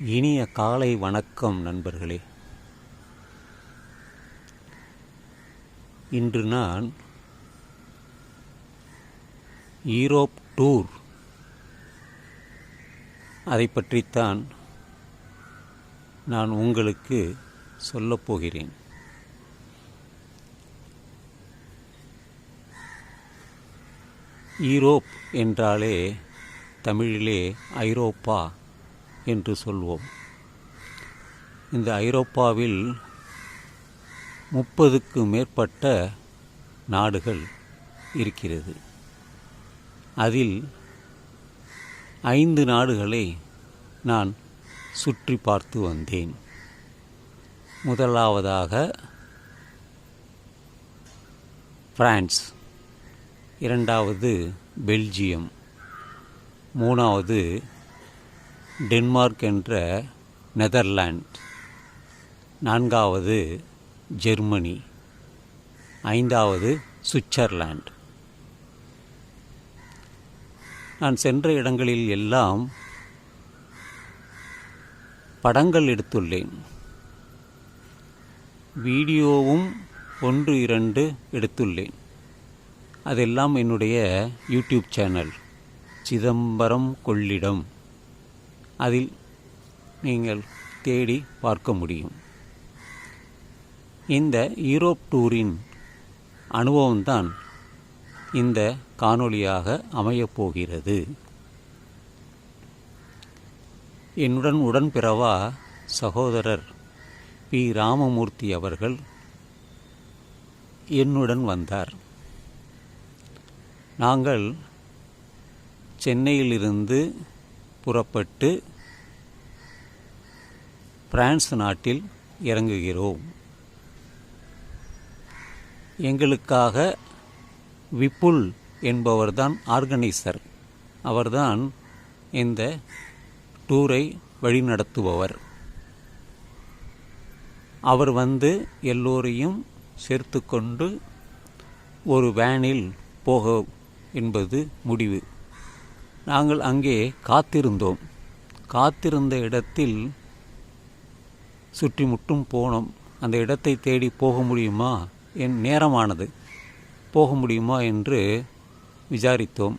இனிய காலை வணக்கம் நண்பர்களே. இன்று நான் ஈரோப் டூர் அதை பற்றித்தான் நான் உங்களுக்கு சொல்லப் போகிறேன். ஈரோப் என்றாலே தமிழிலே ஐரோப்பா. என்று சொல்வோம். இந்த ஐரோப்பாவில் முப்பதுக்கு மேற்பட்ட நாடுகள் இருக்கிறது. அதில் ஐந்து நாடுகளை நான் சுற்றி பார்த்து வந்தேன். முதலாவதாக பிரான்ஸ் இரண்டாவது பெல்ஜியம் மூணாவது டென்மார்க் என்ற நெதர்லாண்ட். நான்காவது ஜெர்மனி. ஐந்தாவது சுவிட்சர்லாண்ட் நான் சென்ற இடங்களில் எல்லாம் படங்கள் எடுத்துள்ளேன். வீடியோவும் ஒன்று இரண்டு எடுத்துள்ளேன். அதெல்லாம் என்னுடைய யூடியூப் சேனல் சிதம்பரம் கொள்ளிடம். அதில் நீங்கள் தேடி பார்க்க முடியும். இந்த யூரோப் டூரின் அனுபவம்தான் இந்த காணொளியாக அமையப் போகிறது என்னுடன் உடன்பிறவா சகோதரர் பி. ராமமூர்த்தி அவர்கள் என்னுடன் வந்தார். நாங்கள் சென்னையிலிருந்து புறப்பட்டு பிரான்ஸ் நாட்டில் இறங்குகிறோம். எங்களுக்காக விப்புல் என்பவர்தான் ஆர்கனைசர். அவர்தான் இந்த டூரை வழிநடத்துபவர். அவர் வந்து எல்லோரையும் சேர்த்து கொண்டு ஒரு வேனில் போக என்பது முடிவு. நாங்கள் அங்கே காத்திருந்தோம். காத்திருந்த இடத்தில் சுற்றி முட்டும் போனோம். அந்த இடத்தை தேடி போக முடியுமா? என் நேரமானது. போக முடியுமா என்று விசாரித்தோம்.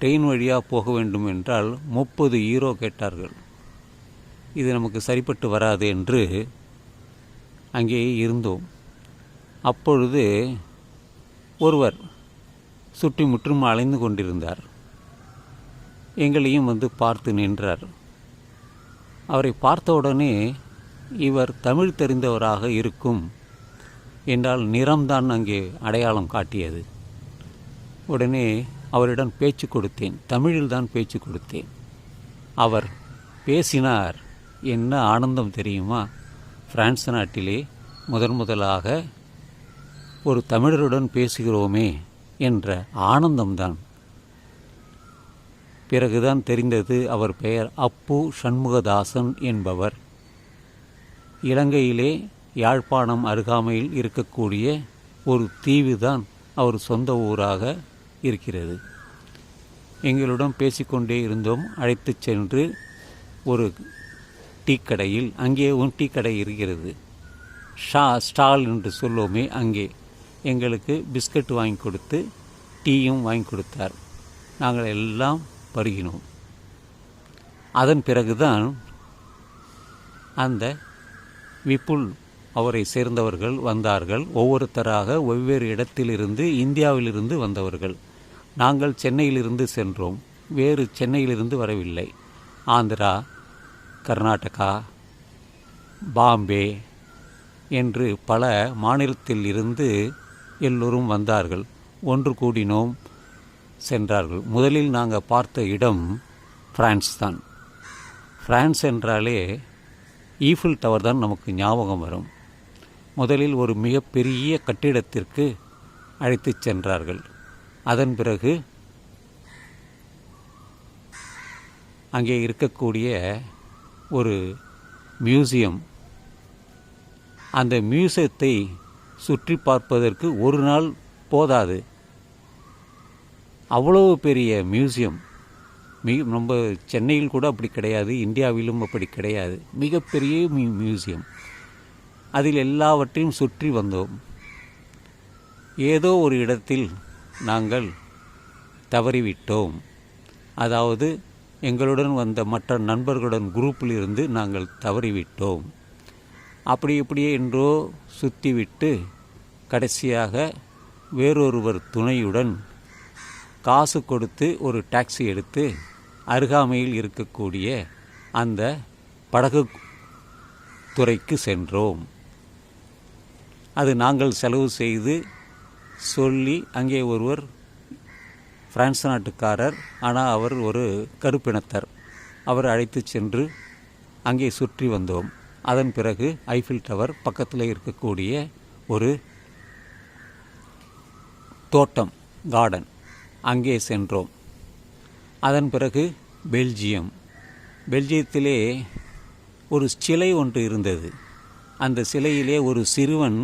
ட்ரெயின் வழியாக போக வேண்டும் என்றால் முப்பது ஈரோ கேட்டார்கள். இது நமக்கு சரிப்பட்டு வராது என்று அங்கேயே இருந்தோம். அப்பொழுது ஒருவர் சுற்றி முற்றும் அலைந்து கொண்டிருந்தார். எங்களையும் வந்து பார்த்து நின்றார். அவரை பார்த்தவுடனே இவர் தமிழ் தெரிந்தவராக இருக்கும். என்றால் நிறம்தான் அங்கே அடையாளம் காட்டியது. உடனே அவரிடம் பேச்சு கொடுத்தேன். தமிழில் தான் பேச்சு கொடுத்தேன். அவர் பேசினார். என்ன ஆனந்தம் தெரியுமா? பிரான்ஸ் நாட்டிலே முதன் முதலாக ஒரு தமிழருடன் பேசுகிறோமே. என்ற ஆனந்தம்தான். பிறகுதான் தெரிந்தது அவர் பெயர் அப்பு சண்முகதாசன் என்பவர். இலங்கையிலே யாழ்ப்பாணம் அருகாமையில் இருக்கக்கூடிய ஒரு தீவு தான் அவர் சொந்த ஊராக இருக்கிறது. எங்களுடன் பேசிக்கொண்டே இருந்தோம். அழைத்து சென்று ஒரு டீ கடையில் அங்கே ஒரு டீ கடை இருக்கிறது. ஷா ஸ்டால் என்று சொல்லுவோமே அங்கே. எங்களுக்கு பிஸ்கட் வாங்கி கொடுத்து டீயும் வாங்கி கொடுத்தார். நாங்கள் எல்லாம் பருகினோம். அதன் பிறகுதான் அந்த விப்புல் அவரை சேர்ந்தவர்கள் வந்தார்கள். ஒவ்வொருத்தராக ஒவ்வேறு இடத்திலிருந்து இந்தியாவிலிருந்து வந்தவர்கள். நாங்கள் சென்னையிலிருந்து சென்றோம். வேறு சென்னையிலிருந்து வரவில்லை. ஆந்திரா கர்நாடகா பாம்பே என்று பல மாநிலத்தில் இருந்து எல்லோரும் வந்தார்கள். ஒன்று கூடினோம் சென்றார்கள். முதலில் நாங்கள் பார்த்த இடம் ஃப்ரான்ஸ் தான். ஃப்ரான்ஸ் என்றாலே ஈஃபில் டவர் தான் நமக்கு ஞாபகம் வரும். முதலில் ஒரு மிகப்பெரிய கட்டிடத்திற்கு அழைத்து சென்றார்கள். அதன் பிறகு அங்கே இருக்கக்கூடிய ஒரு மியூசியம் அந்த மியூசியத்தை சுற்றி பார்ப்பதற்கு ஒரு நாள் போதாது. அவ்வளவு பெரிய மியூசியம். மிக ரொம்ப சென்னையில் கூட அப்படி கிடையாது இந்தியாவிலும் அப்படி கிடையாது. மிகப்பெரிய மியூ மியூசியம். அதில் எல்லாவற்றையும் சுற்றி வந்தோம். ஏதோ ஒரு இடத்தில் நாங்கள் தவறிவிட்டோம். அதாவது எங்களுடன் வந்த மற்ற நண்பர்களுடன் குரூப்பில் இருந்து நாங்கள் தவறிவிட்டோம். அப்படி இப்படியே என்றோ சுற்றிவிட்டு கடைசியாக வேறொருவர் துணையுடன் காசு கொடுத்து ஒரு டாக்ஸி எடுத்து அருகாமையில் இருக்கக்கூடிய அந்த படகு துறைக்கு சென்றோம். அது நாங்கள் செலவு செய்து சொல்லி அங்கே ஒருவர் பிரான்ஸ் நாட்டுக்காரர் ஆனால் அவர் ஒரு கருப்பினத்தர். அவர் அழைத்து சென்று அங்கே சுற்றி வந்தோம். அதன் பிறகு ஐஃபில் டவர் பக்கத்தில் இருக்கக்கூடிய ஒரு தோட்டம் கார்டன் அங்கே சென்றோம். அதன் பிறகு பெல்ஜியம். பெல்ஜியத்திலே ஒரு சிலை ஒன்று இருந்தது. அந்த சிலையிலே ஒரு சிறுவன்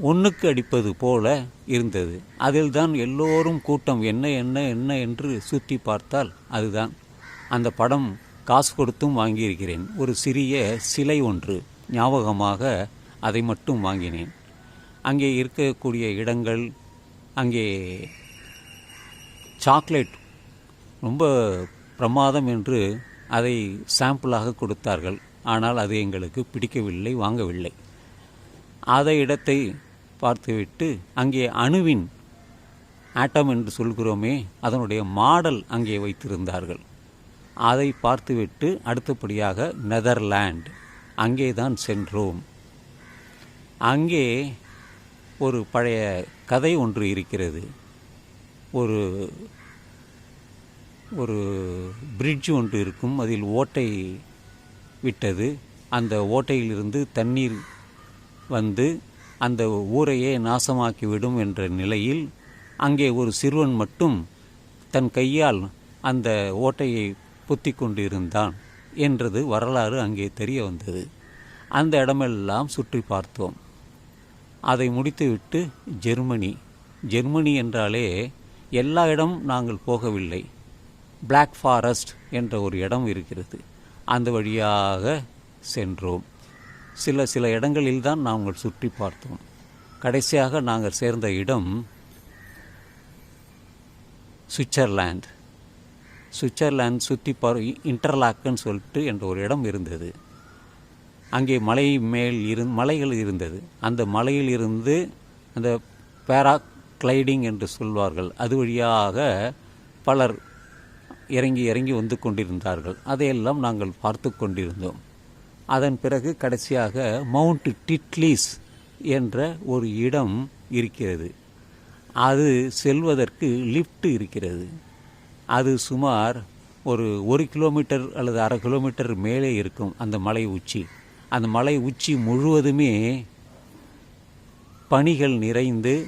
ஒன்றுக்கு அடிப்பது போல இருந்தது. அதில்தான் எல்லோரும் கூட்டம் என்ன என்ன என்ன என்று சுற்றி பார்த்தால் அதுதான். அந்த படம் காசு கொடுத்தும் வாங்கியிருக்கிறேன். ஒரு சிறிய சிலை ஒன்று. ஞாபகமாக அதை மட்டும் வாங்கினேன். அங்கே இருக்கக்கூடிய இடங்கள் அங்கே சாக்லேட் ரொம்ப பிரமாதம் என்று அதை சாம்பிளாக கொடுத்தார்கள். ஆனால் அது எங்களுக்கு பிடிக்கவில்லை வாங்கவில்லை. அதை இடத்தை பார்த்துவிட்டு அங்கே அணுவின் ஆட்டம் என்று சொல்கிறோமே அதனுடைய மாடல் அங்கே வைத்திருந்தார்கள். அதை பார்த்துவிட்டு அடுத்தபடியாக நெதர்லாண்ட். அங்கே தான் சென்றோம். அங்கே ஒரு பழைய கதை ஒன்று இருக்கிறது. ஒரு ஒரு பிரிட்ஜ் ஒன்று இருக்கும். அதில் ஓட்டை விட்டது. அந்த ஓட்டையிலிருந்து தண்ணீர் வந்து அந்த ஊரையே நாசமாக்கிவிடும் என்ற நிலையில் அங்கே ஒரு சிறுவன் மட்டும் தன் கையால் அந்த ஓட்டையை புத்தி கொண்டிருந்தான் என்றது வரலாறு அங்கே தெரிய வந்தது. அந்த இடமெல்லாம் சுற்றி பார்த்தோம். அதை முடித்துவிட்டு ஜெர்மனி. ஜெர்மனி என்றாலே எல்லா இடம் நாங்கள் போகவில்லை. பிளாக் ஃபாரஸ்ட் என்ற ஒரு இடம் இருக்கிறது. அந்த வழியாக சென்றோம். சில சில இடங்களில் தான் நாங்கள் சுற்றி பார்த்தோம். கடைசியாக நாங்கள் சேர்ந்த இடம் சுவிட்சர்லாந்து. சுவிட்சர்லாந்து சுற்றி பார் இன்டர்லாக்குன்னு சொல்லிட்டு என்ற ஒரு இடம் இருந்தது. அங்கே மலை மேல் இரு மலைகள் இருந்தது. அந்த மலையில் இருந்து அந்த பேரா கிளைடிங் என்று சொல்வார்கள். அது வழியாக பலர் இறங்கி இறங்கி வந்து கொண்டிருந்தார்கள். அதையெல்லாம் நாங்கள் பார்த்து கொண்டிருந்தோம். அதன் பிறகு கடைசியாக மவுண்ட் டிட்லீஸ் என்ற ஒரு இடம் இருக்கிறது. அது செல்வதற்கு லிஃப்ட் இருக்கிறது. அது சுமார் ஒரு ஒரு கிலோமீட்டர் அல்லது அரை கிலோமீட்டர் மேலே இருக்கும் அந்த மலை உச்சி. அந்த மலை உச்சி முழுவதுமே பனிகள் நிறைந்து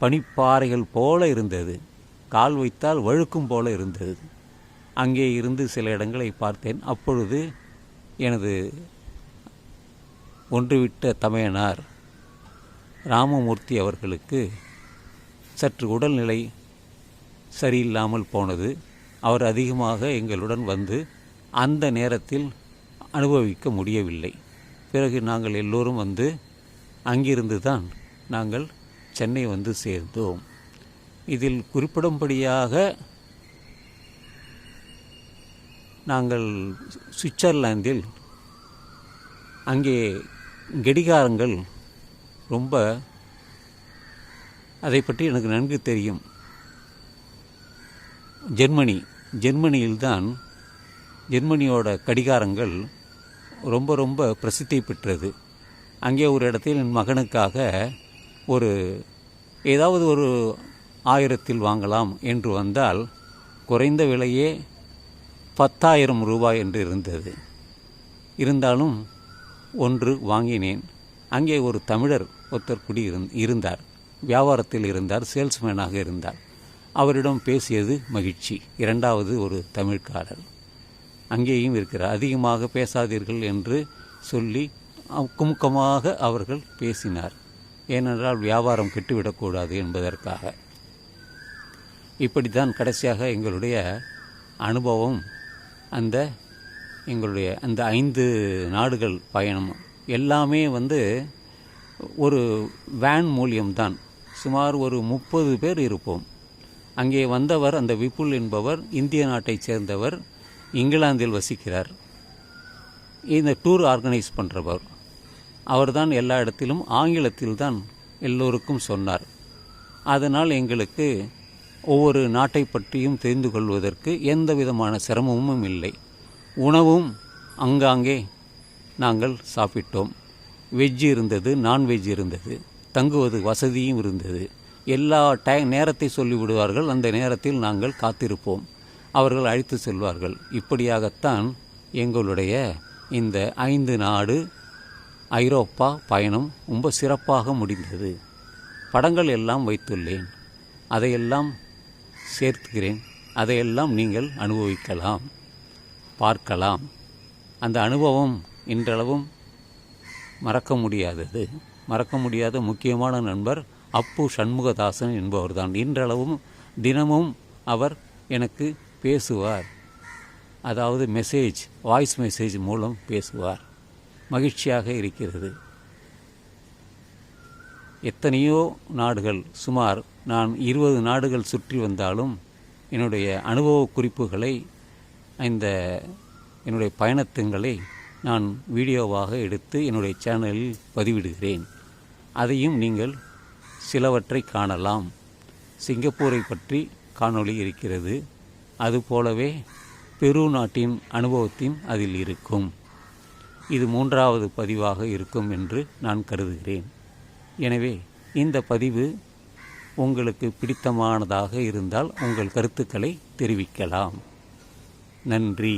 பனிப்பாறைகள் போல இருந்தது. கால் வைத்தால் வழுக்கும் போல இருந்தது. அங்கே இருந்து சில இடங்களை பார்த்தேன். அப்பொழுது எனது ஒன்றுவிட்ட தமையனார் ராமமூர்த்தி அவர்களுக்கு சற்று உடல்நிலை சரியில்லாமல் போனது. அவர் அதிகமாக எங்களுடன் வந்து அந்த நேரத்தில் அனுபவிக்க முடியவில்லை. பிறகு நாங்கள் எல்லோரும் வந்து அங்கிருந்து தான் நாங்கள் சென்னை வந்து சேர்ந்தோம். இதில் குறிப்பிடும்படியாக நாங்கள் சுவிட்சர்லாந்தில் அங்கே கடிகாரங்கள் ரொம்ப அதை பற்றி எனக்கு நன்கு தெரியும். ஜெர்மனி ஜெர்மனியில்தான் ஜெர்மனியோட கடிகாரங்கள் ரொம்ப ரொம்ப பிரசித்தி பெற்றது. அங்கே ஒரு இடத்தில் என் மகனுக்காக ஒரு ஏதாவது ஒரு ஆயிரத்தில் வாங்கலாம் என்று வந்தால் குறைந்த விலையே பத்தாயிரம் ரூபாய் என்று இருந்தது. இருந்தாலும் ஒன்று வாங்கினேன். அங்கே ஒரு தமிழர் ஒருத்தர் குடி இருந்தார். வியாபாரத்தில் இருந்தார் சேல்ஸ்மேனாக இருந்தார். அவரிடம் பேசியது மகிழ்ச்சி. இரண்டாவது ஒரு தமிழ்காரர் அங்கேயும் இருக்கிறார். அதிகமாக பேசாதீர்கள் என்று சொல்லி குமுக்கமாக அவர்கள் பேசினார். ஏனென்றால் வியாபாரம் கெட்டுவிடக்கூடாது என்பதற்காக. இப்படி தான் கடைசியாக எங்களுடைய அனுபவம் அந்த எங்களுடைய அந்த ஐந்து நாடுகள் பயணம் எல்லாமே வந்து ஒரு வேன் மூலியம்தான். சுமார் ஒரு முப்பது பேர் இருப்போம். அங்கே வந்தவர் அந்த விபுல் என்பவர் இந்திய நாட்டைச் சேர்ந்தவர் இங்கிலாந்தில் வசிக்கிறார். இந்த டூர் ஆர்கனைஸ் பண்ணுறவர் அவர்தான் எல்லா இடத்திலும் ஆங்கிலத்தில் தான் எல்லோருக்கும் சொன்னார். அதனால் எங்களுக்கு ஒவ்வொரு நாட்டை பற்றியும் தெரிந்து கொள்வதற்கு எந்த விதமான சிரமமும் இல்லை. உணவும் அங்காங்கே நாங்கள் சாப்பிட்டோம். வெஜ் இருந்தது நான்வெஜ் இருந்தது. தங்குவது வசதியும் இருந்தது. எல்லா டை நேரத்தை சொல்லிவிடுவார்கள். அந்த நேரத்தில் நாங்கள் காத்திருப்போம். அவர்கள் அழைத்து செல்வார்கள். இப்படியாகத்தான் எங்களுடைய இந்த ஐந்து நாடு ஐரோப்பா பயணம் ரொம்ப சிறப்பாக முடிந்தது. படங்கள் எல்லாம் வைத்துள்ளேன். அதையெல்லாம் சேர்த்துகிறேன். அதையெல்லாம் நீங்கள் அனுபவிக்கலாம். பார்க்கலாம். அந்த அனுபவம் இன்றளவும் மறக்க முடியாதது. மறக்க முடியாத முக்கியமான நண்பர் அப்பு சண்முகதாசன் என்பவர்தான். இன்றளவும் தினமும் அவர் எனக்கு பேசுவார். அதாவது மெசேஜ் வாய்ஸ் மெசேஜ் மூலம் பேசுவார். மகிழ்ச்சியாக இருக்கிறது. எத்தனையோ நாடுகள் சுமார் நான் இருபது நாடுகள் சுற்றி வந்தாலும் என்னுடைய அனுபவ குறிப்புகளை இந்த என்னுடைய பயணத்துங்களை நான் வீடியோவாக எடுத்து என்னுடைய சேனலில் பதிவிடுகிறேன். அதையும் நீங்கள் சிலவற்றை காணலாம். சிங்கப்பூரை பற்றி காணொளி இருக்கிறது. அதுபோலவே பெரு நாட்டின் அனுபவத்தையும் அதில் இருக்கும். இது மூன்றாவது பதிவாக இருக்கும் என்று நான் கருதுகிறேன். எனவே இந்த பதிவு உங்களுக்கு பிடித்தமானதாக இருந்தால் உங்கள் கருத்துக்களை தெரிவிக்கலாம். நன்றி.